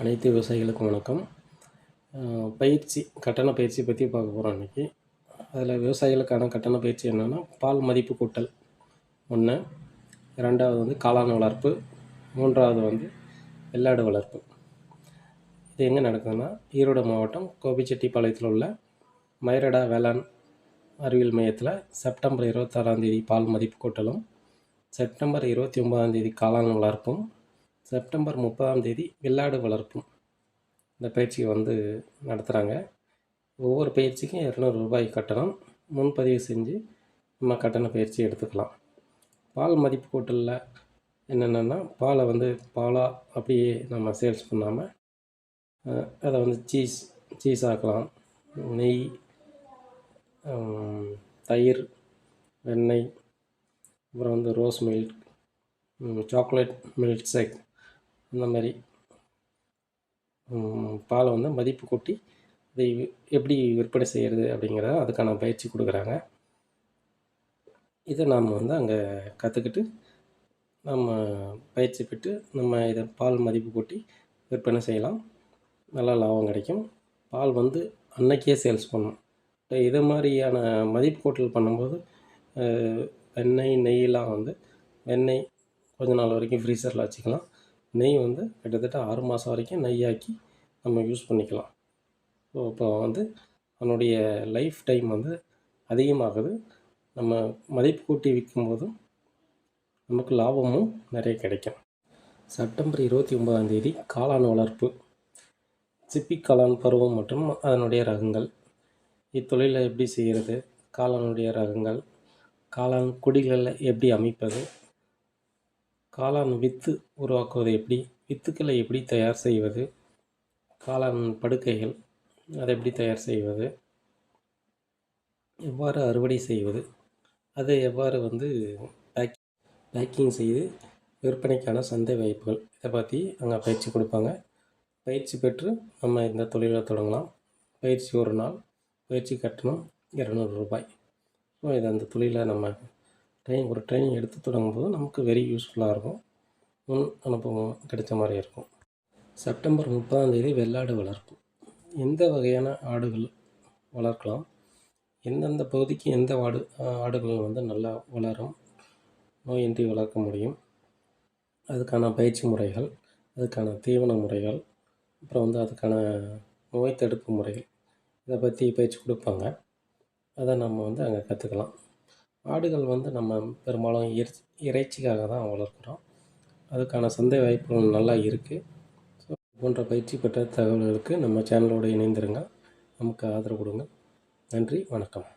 அனைத்து விவசாயிகளுக்கும் வணக்கம். பயிற்சி கட்டண பயிற்சி பற்றி பார்க்க போகிறோம் இன்றைக்கி அதில் விவசாயிகளுக்கான கட்டண பயிற்சி என்னென்னா பால் மதிப்பு கூட்டல் ஒன்று ரெண்டாவது வந்து காளான் வளர்ப்பு. மூன்றாவது வந்து வெள்ளாடு வளர்ப்பு. இது எங்கே நடக்குதுன்னா ஈரோடு மாவட்டம் கோபிச்செட்டிப்பாளையத்தில் உள்ள மயிரடா வேளாண் அறிவியல் மையத்தில் செப்டம்பர் இருபத்தாறாம் தேதி பால் மதிப்பு கூட்டலும் செப்டம்பர் இருபத்தி ஒன்பதாம் தேதி காளான் வளர்ப்பும் செப்டம்பர் முப்பதாம் தேதி வெள்ளாடு வளர்ப்பும் இந்த பயிற்சியை வந்து நடத்துகிறாங்க ஒவ்வொரு பயிற்சிக்கும் இரநூறு ரூபாய் கட்டணம். முன்பதிவு செஞ்சு நம்ம கட்டண பயிற்சி எடுத்துக்கலாம். பால் மதிப்பு கூட்டலில் என்னென்னா பாலை வந்து பாலாக அப்படியே நம்ம சேல்ஸ் பண்ணாமல் அதை வந்து சீஸ் சீஸ் ஆக்கலாம். நெய் தயிர் வெண்ணெய் அப்புறம் வந்து rose milk chocolate milk shake இந்த மாதிரி பாலை வந்து மதிப்பு கூட்டி இதை எப்படி விற்பனை செய்கிறது அப்படிங்கிறத அதுக்கான பயிற்சி கொடுக்குறாங்க. இதை நாம் வந்து அங்கே கற்றுக்கிட்டு நம்ம பயிற்சி பெற்று நம்ம இதை பால் மதிப்பு கூட்டி விற்பனை செய்யலாம். நல்லா லாபம் கிடைக்கும். பால் வந்து அன்னைக்கே சேல்ஸ் பண்ணணும். இதை இது மாதிரியான மதிப்பு கூட்டல் பண்ணும்போது வெண்ணெய் நெய்யெலாம் வந்து வெண்ணெய் கொஞ்ச நாள் வரைக்கும் ஃப்ரீசரில் வச்சுக்கலாம். நெய் வந்து கிட்டத்தட்ட ஆறு மாதம் வரைக்கும் நெய்யாக்கி நம்ம யூஸ் பண்ணிக்கலாம். ஸோ இப்போ வந்து அதனுடைய லைஃப் டைம் வந்து அதிகமாகுது. நம்ம மதிப்பு கூட்டி விற்கும்போதும் நமக்கு லாபமும் நிறைய கிடைக்கும். செப்டம்பர் இருபத்தி ஒன்பதாம் தேதி காளான் வளர்ப்பு. சிப்பி காளான் பருவம் மற்றும் அதனுடைய ரகங்கள். இத்தொழிலை எப்படி செய்கிறது காளானுடைய ரகங்கள். காளான் குடிகளில் எப்படி அமைப்பது? காளான் வித்து உருவாக்குவது எப்படி? வித்துக்களை எப்படி தயார் செய்வது? காளான் படுக்கைகள் அதை எப்படி தயார் செய்வது? எவ்வாறு அறுவடை செய்வது? அதை எவ்வாறு வந்து பேக் பேக்கிங் செய்து விற்பனைக்கான சந்தை வாய்ப்புகள் இதை பற்றி அங்கே பயிற்சி கொடுப்பாங்க. பயிற்சி பெற்று நம்ம இந்த தொழிலை தொடங்கலாம். பயிற்சி ஒரு நாள் பயிற்சி கட்டணம் இரநூறு ரூபாய். ஸோ இது அந்த தொழிலை நம்ம ட்ரைனிங் ஒரு ட்ரைனிங் எடுத்து தொடங்கும்போது நமக்கு வெரி யூஸ்ஃபுல்லாக இருக்கும். முன் அனுபவம் கிடைச்ச மாதிரி இருக்கும். செப்டம்பர் முப்பதாம் தேதி வெள்ளாடு வளர்ப்பு. எந்த வகையான ஆடுகள் வளர்க்கலாம்? எந்தெந்த பகுதிக்கு எந்த ஆடு ஆடுகள் வந்து நல்லா வளரும்? நோயின்றி வளர்க்க முடியும். அதுக்கான பயிற்சி முறைகள் அதுக்கான தீவன முறைகள் அப்புறம் வந்து அதுக்கான நோய் தடுப்பு முறைகள் இதை பற்றி பயிற்சி கொடுப்பாங்க. அதை நம்ம வந்து அங்கே கற்றுக்கலாம் ஆடுகள் வந்து நம்ம பெரும்பாலும் இறைச்சி இறைச்சிக்காக தான் வளர்க்குறோம். அதுக்கான சந்தை வாய்ப்புகள் நல்லா இருக்குது ஸோ போன்ற பயிற்சி பெற்ற தகவல்களுக்கு நம்ம சேனலோடு இணைந்திருங்க. நமக்கு ஆதரவு கொடுங்க நன்றி வணக்கம்.